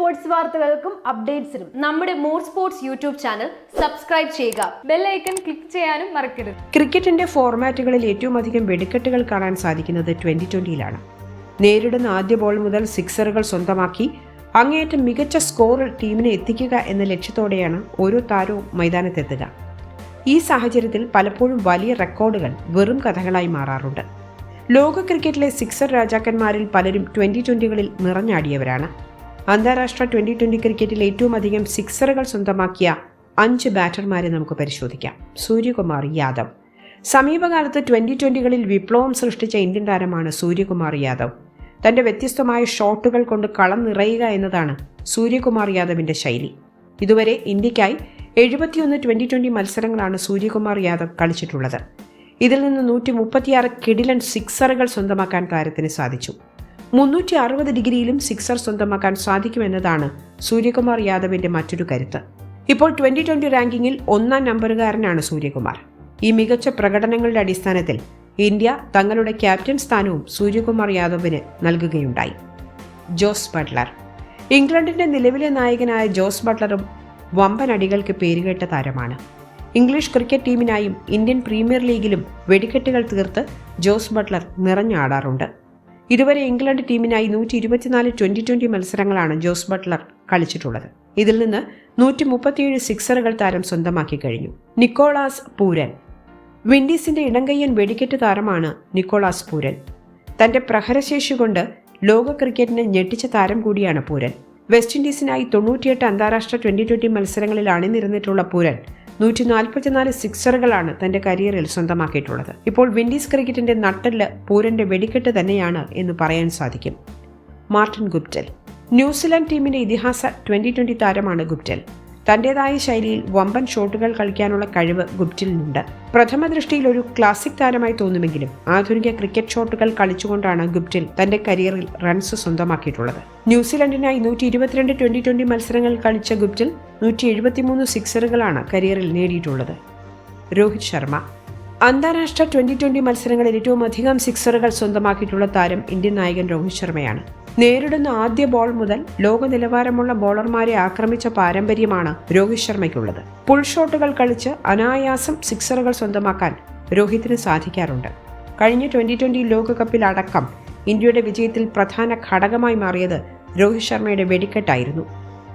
Sports വാർത്തകൾക്കും അപ്ഡേറ്റ്സിനും നമ്മുടെ more sports YouTube channel subscribe ചെയ്യുക. ബെല്ലൈക്കൺ ക്ലിക്ക് ചെയ്യാനും മറക്കരുത്. ക്രിക്കറ്റിന്റെ ഫോർമാറ്റുകളിൽ ഏറ്റവും അധികം വെടിക്കെട്ടുകൾ കാണാൻ സാധിക്കുന്നത് ട്വന്റി ട്വന്റിയിലാണ് നേരിടുന്ന ആദ്യ ബോൾ മുതൽ സിക്സറുകൾ സ്വന്തമാക്കി അങ്ങേയറ്റം മികച്ച സ്കോർ ടീമിനെ എത്തിക്കുക എന്ന ലക്ഷ്യത്തോടെയാണ് ഓരോ താരവും മൈതാനത്തെത്തുക. ഈ സാഹചര്യത്തിൽ പലപ്പോഴും വലിയ റെക്കോർഡുകൾ വെറും കഥകളായി മാറാറുണ്ട്. ലോക ക്രിക്കറ്റിലെ സിക്സർ രാജാക്കന്മാരിൽ പലരും ട്വന്റി ട്വന്റികളിൽ നിറഞ്ഞാടിയവരാണ്. അന്താരാഷ്ട്ര ട്വന്റി ട്വന്റി ക്രിക്കറ്റിൽ ഏറ്റവും അധികം സിക്സറുകൾ സ്വന്തമാക്കിയ അഞ്ച് ബാറ്റർമാരെ നമുക്ക് പരിശോധിക്കാം. സൂര്യകുമാർ യാദവ്. സമീപകാലത്ത് ട്വന്റി ട്വന്റികളിൽ വിപ്ലവം സൃഷ്ടിച്ച ഇന്ത്യൻ താരമാണ് സൂര്യകുമാർ യാദവ്. തന്റെ വ്യത്യസ്തമായ ഷോട്ടുകൾ കൊണ്ട് കളം നിറയുക എന്നതാണ് സൂര്യകുമാർ യാദവിന്റെ ശൈലി. ഇതുവരെ ഇന്ത്യക്കായി എഴുപത്തിയൊന്ന് ട്വന്റി ട്വന്റി മത്സരങ്ങളാണ് സൂര്യകുമാർ യാദവ് കളിച്ചിട്ടുള്ളത്. ഇതിൽ നിന്ന് നൂറ്റി മുപ്പത്തിയാറ് കിടിലൻ സിക്സറുകൾ സ്വന്തമാക്കാൻ താരത്തിന് സാധിച്ചു. മുന്നൂറ്റി അറുപത് ഡിഗ്രിയിലും സിക്സർ സ്വന്തമാക്കാൻ സാധിക്കുമെന്നതാണ് സൂര്യകുമാർ യാദവിന്റെ മറ്റൊരു കരുത്ത്. ഇപ്പോൾ ട്വന്റി ട്വന്റി റാങ്കിങ്ങിൽ ഒന്നാം നമ്പറുകാരനാണ് സൂര്യകുമാർ. ഈ മികച്ച പ്രകടനങ്ങളുടെ അടിസ്ഥാനത്തിൽ ഇന്ത്യ തങ്ങളുടെ ക്യാപ്റ്റൻ സ്ഥാനവും സൂര്യകുമാർ യാദവിന് നൽകുകയുണ്ടായി. Jos Buttler. ഇംഗ്ലണ്ടിന്റെ നിലവിലെ നായകനായ ജോസ് ബട്ട്ലറും വമ്പൻ അടികൾക്ക് പേരുകേട്ട താരമാണ്. ഇംഗ്ലീഷ് ക്രിക്കറ്റ് ടീമിനായും ഇന്ത്യൻ പ്രീമിയർ ലീഗിലും വെടിക്കെട്ടുകൾ തീർത്ത് ജോസ് ബട്ട്ലർ നിറഞ്ഞാടാറുണ്ട് ഇതുവരെ ഇംഗ്ലണ്ട് ടീമിനായി നൂറ്റി ഇരുപത്തിനാല് ട്വന്റി ട്വന്റി മത്സരങ്ങളാണ് ജോസ് ബട്ട്ലർ കളിച്ചിട്ടുള്ളത്. ഇതിൽ നിന്ന് നൂറ്റി മുപ്പത്തിയേഴ് സിക്സറുകൾ താരം സ്വന്തമാക്കി കഴിഞ്ഞു. Nicholas Pooran. വിൻഡീസിന്റെ ഇടങ്കയ്യൻ വെടിക്കെട്ട് താരമാണ് നിക്കോളാസ് പൂരൻ. തന്റെ പ്രഹരശേഷി കൊണ്ട് ലോക ക്രിക്കറ്റിനെ ഞെട്ടിച്ച താരം കൂടിയാണ് പൂരൻ. വെസ്റ്റ് ഇൻഡീസിനായി തൊണ്ണൂറ്റിയെട്ട് അന്താരാഷ്ട്ര ട്വന്റി ട്വന്റി മത്സരങ്ങളിൽ അണിനിരന്നിട്ടുള്ള പൂരൻ. നൂറ്റി നാൽപ്പത്തിനാല് സിക്സറുകളാണ് തന്റെ കരിയറിൽ സ്വന്തമാക്കിയിട്ടുള്ളത്. ഇപ്പോൾ വിൻഡീസ് ക്രിക്കറ്റിന്റെ നട്ടൽ പൂരന്റെ വെടിക്കെട്ട് തന്നെയാണ് എന്ന് പറയാൻ സാധിക്കും. മാർട്ടിൻ ഗുപ്റ്റൽ. ന്യൂസിലാൻഡ് ടീമിന്റെ ഇതിഹാസ ട്വന്റി ട്വന്റി താരമാണ് ഗുപ്റ്റൽ. തന്റേതായ ശൈലിയിൽ വമ്പൻ ഷോട്ടുകൾ കളിക്കാനുള്ള കഴിവ് ഗുപ്റ്റിലിനുണ്ട്. പ്രഥമ ദൃഷ്ടിയിൽ ഒരു ക്ലാസിക് താരമായി തോന്നുമെങ്കിലും ആധുനിക ക്രിക്കറ്റ് ഷോട്ടുകൾ കളിച്ചുകൊണ്ടാണ് ഗുപ്റ്റിൽ തന്റെ കരിയറിൽ റൺസ് സ്വന്തമാക്കിയിട്ടുള്ളത്. ന്യൂസിലൻഡിനായി നൂറ്റി ഇരുപത്തിരണ്ട് ട്വന്റി ട്വന്റി മത്സരങ്ങൾ കളിച്ച ഗുപ്റ്റിൽ നൂറ്റി എഴുപത്തിമൂന്ന് സിക്സറുകളാണ് കരിയറിൽ നേടിയിട്ടുള്ളത്. രോഹിത് ശർമ്മ. അന്താരാഷ്ട്ര ട്വന്റി ട്വന്റി മത്സരങ്ങളിൽ ഏറ്റവും അധികം സിക്സറുകൾ സ്വന്തമാക്കിയിട്ടുള്ള താരം ഇന്ത്യൻ നായകൻ രോഹിത് ശർമ്മയാണ്. നേരിടുന്ന ആദ്യ ബോൾ മുതൽ ലോക നിലവാരമുള്ള ബോളർമാരെ ആക്രമിച്ച പാരമ്പര്യമാണ് രോഹിത് ശർമ്മയ്ക്കുള്ളത്. പുൾ ഷോട്ടുകൾ കളിച്ച് അനായാസം സിക്സറുകൾ സ്വന്തമാക്കാൻ രോഹിത്തിന് സാധിക്കാറുണ്ട്. കഴിഞ്ഞ ട്വന്റി ട്വന്റി ലോകകപ്പിൽ അടക്കം ഇന്ത്യയുടെ വിജയത്തിൽ പ്രധാന ഘടകമായി മാറിയത് രോഹിത് ശർമ്മയുടെ വെടിക്കെട്ടായിരുന്നു.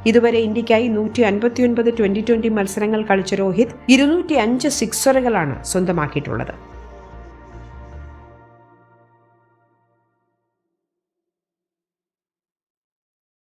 ഇതുവരെ ഇന്ത്യക്കായി നൂറ്റി അൻപത്തിയൊൻപത് ട്വന്റി ട്വന്റി മത്സരങ്ങൾ കളിച്ച രോഹിത് ഇരുന്നൂറ്റി അഞ്ച് സിക്സറുകളാണ് സ്വന്തമാക്കിയിട്ടുള്ളത്.